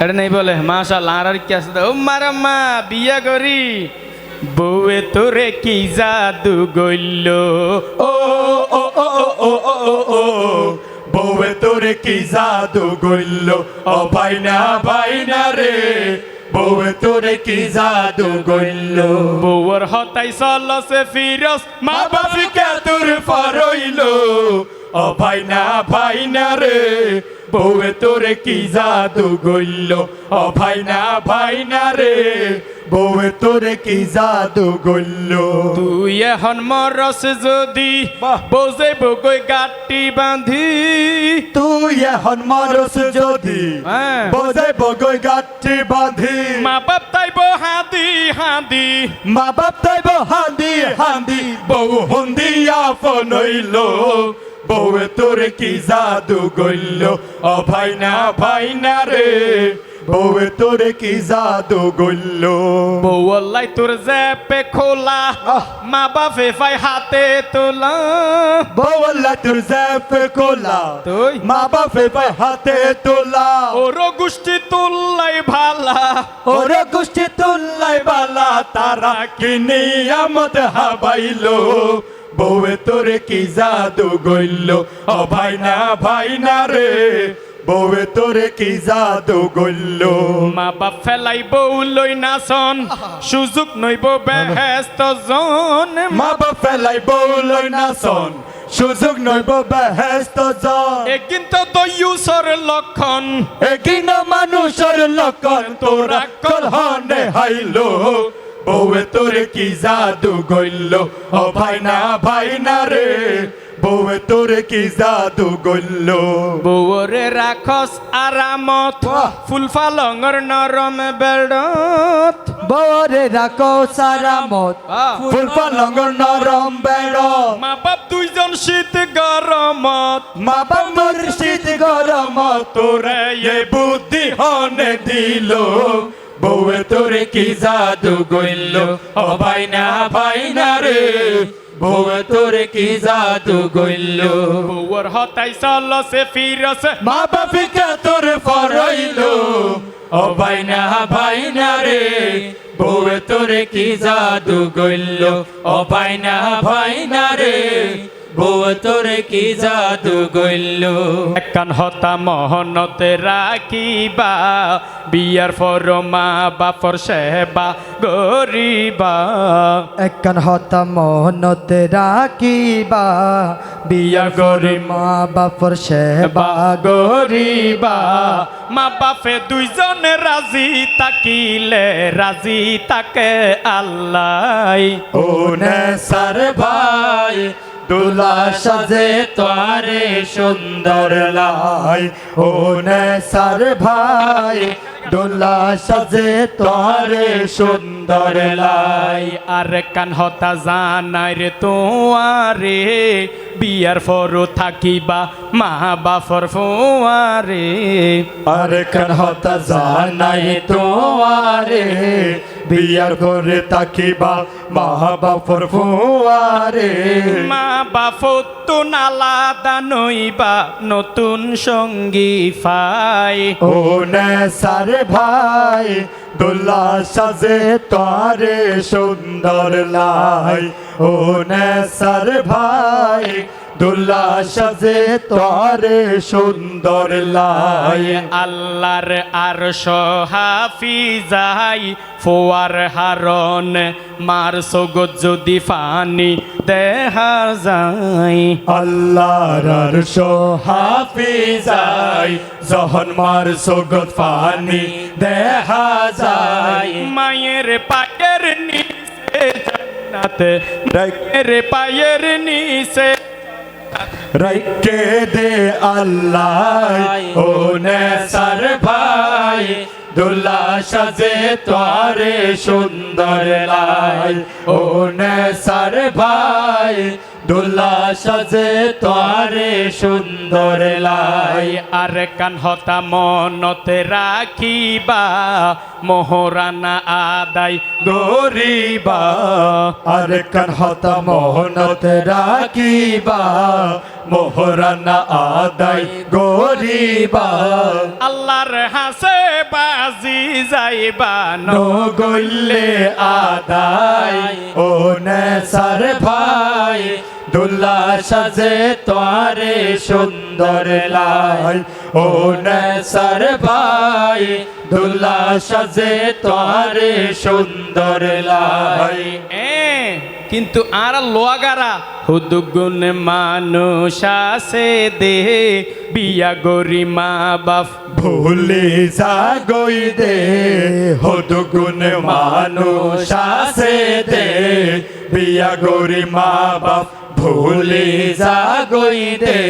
এটা নেই বলে মাশাল্লাহ আর কি আছে উম্মার আম্মা বিয়া করি বউয়ে তোরে কি জাদু গইল ও ও ও ও ও ও বউয়ে তোরে কি জাদু গইল ও বাইনা বাইনা রে বউয়ে তোরে কি জাদু গইল বউর হতাই সলসে ফিরস মা বাপিকা তোর ফরইল ও ভাইনা ভাইনা রে বউয়ে তোরে কি জাদু গইল? ও ভাইনা ভাইনা রে বউয়ে তোরে কি জাদু গইল? তুই এখন মরস যদি। বোঝে বগৈ গাটি বাঁধি। তুই এখন মারস যদি। বোঝে বগই গাঠি বাঁধি। মা বাপ তাইব হাদি হাদি। মা বাপ তাইব হান্দি হান্দি বউ হন্দি আপন হইল। বউয়ে তোরে কি জাদু গইল ও ভাইনা ভাইনা রে। বউয়ে তোরে কি জাদু গইল বউল্লাই তোর জ্যাপে খোলা। মা বাপে ফাই হাতে তোলা। বউল্লা তোর জ্যাপ খোলা তুই। মা বাপে পাই হাতে তোলা। ওর গোষ্ঠী তুললাই ভালা। ওরে গোষ্ঠী তুল্লাই ভালা তারা কি নিয়ামত হাবাইলো। বউয়ে তোরে কি জাদু গইল ও ভাইনা ভাইনা রে। বউয়ে তোরে কি জাদু গইল মা বাপ ফেলাই বউ লই নাচন সুযোগ নইব বেহেস্ত জন। মা বাপ ফেলাই বউলই নাচন সুযোগ নইব বেহেস্ত জন। এ কিন্তু দয়ুসর লক্ষণ। এগিন মানুষের লক্ষণ তোরা কলহনে হাইলো। বউয়ে তোরে কি জাদু গইল? ও ভাইনা ভাইনা রে বউয়ে তোরে কি জাদু গইল? বউরে রাখস আরামত। ফুল ফালঙর নরম বেড়ত। বরে রাখো সারামত ফুল পালঙ্গর নরম বেড় মা বাপ দুইজন শীত গরমত। মা বাপ মুর্শিদ গরম তোরে এ বুদ্ধি হনে দিল। বউয়ে তোরে কি জাদু গইল? ও ভাইনা ভাইনা রে বউয়ে তোরে কি জাদু গইল? বউর হতাই চলছে ফিরছে মা বাপিকে তোর ফরইল। ও ভাইনা ভাইনা রে বউয়ে তোরে কি জাদু গইল? ও ভাইনা ভাইনা রে তোরে কি জাদু গইল? একান হতা মহনতে রাখিবা বিয়ার ফর মা বাপর সেবা গরিবা একখান হতা মহনতে রাখিবা বিয়া করে মা বাপর সেবা গরিবা মা বাপে দুইজন রাজি তাকিলে রাজি তাকে আল্লাহ। ও নে সার ভাই দুলা সাজে তোরে সুন্দর লাই। ও সার ভাই দুলা সাজে তোরে সুন্দর লাই। আর কান হতা জানাই রে তোয়ারে বিয়ার ফরো থাকিবা মা বাপর ফোয়ারে। আর কান হতা জানাই তোয়ারে বিয়ার করে তাকিবা মা বাপর ফুয়ারে। মা বাপ তো নালাদা নইবা নতুন সঙ্গী ফাই। ও সার ভাই দোলা সাজে তোরে সুন্দর লাই। ও সার ভাই দোলা সাজে তোরে সুন্দর লাই। আল্লাহর আর হাফিজাই ফোয়ার হারন মার সগত যদি ফানি দেহা যায়। আল্লাহর আরশ হাফিজাই জহন মার সোগত ফানি দেহা যায়। মায়ের পায়ের নিচে জান্নাতে মায়ের পায়ের নিচে রাইকে দে আল্লাহ ও সার ভাই দুল্লা সাজে তোরে সুন্দর লাই ও সার ভাই দুল্লা সাজে তোরে সুন্দর লাই আর কান হতা মনতে রাখিবা মোহরানা আদায় গরিবা আর কান হতা মোহনত রাখিবা মোহরানা আদায় গরিবা আল্লাহর হাসে বাজি যাইবা নো গইলে আদায়। ও নেসার ভাই দুল্লা সাজে তোরে সুন্দর লাই ও নেসার ভাই দুল্লা সাজে তোরে সুন্দর এ কিন্তু আর লোয়াগারা? হুদুগুন মানুষ আছে দে বিয়া গরি মা বাপ। ভুলে যাগই দে হদুগুন মানুষ আছে দে বিয়া গরি মা বাপ। ভুলে যাগই দে।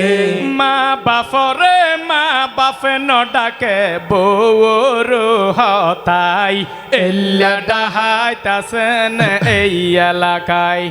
মা বাফরে মা বাফে ন ডাকে বউর হতাই এল্লা ডাহাইতাছেন এই এলাকায়।